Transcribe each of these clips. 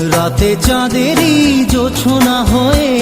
রাতে চাঁদেরই জোছনা হয়ে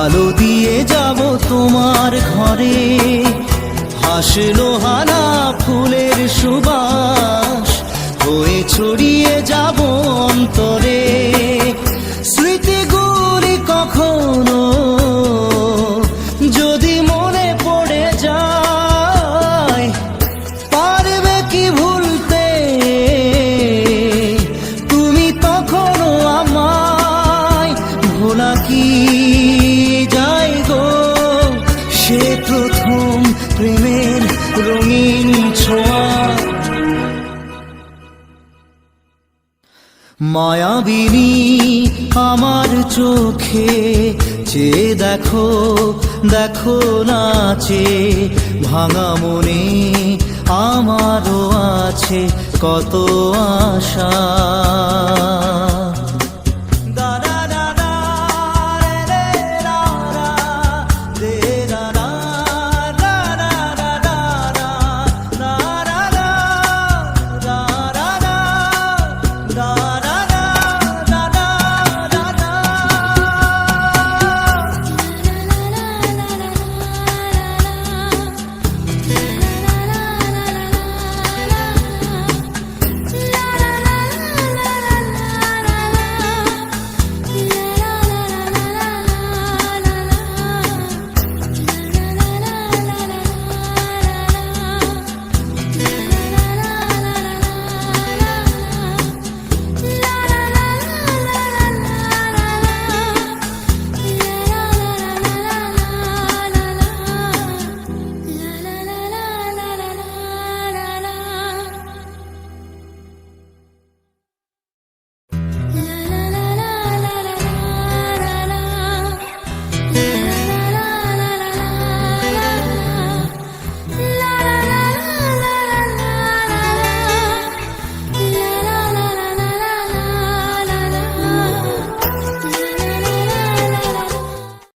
আলো দিয়ে যাব তোমার ঘরে হাসলো হানা ফুলের সুবাস। কি যায় গো। সে প্রথম প্রেমের রঙিন ছোঁয়া। মায়াবিনী আমার চোখে চেয়ে দেখো দেখো নাচে, ভাঙা মনে আমারও আছে কত আশা।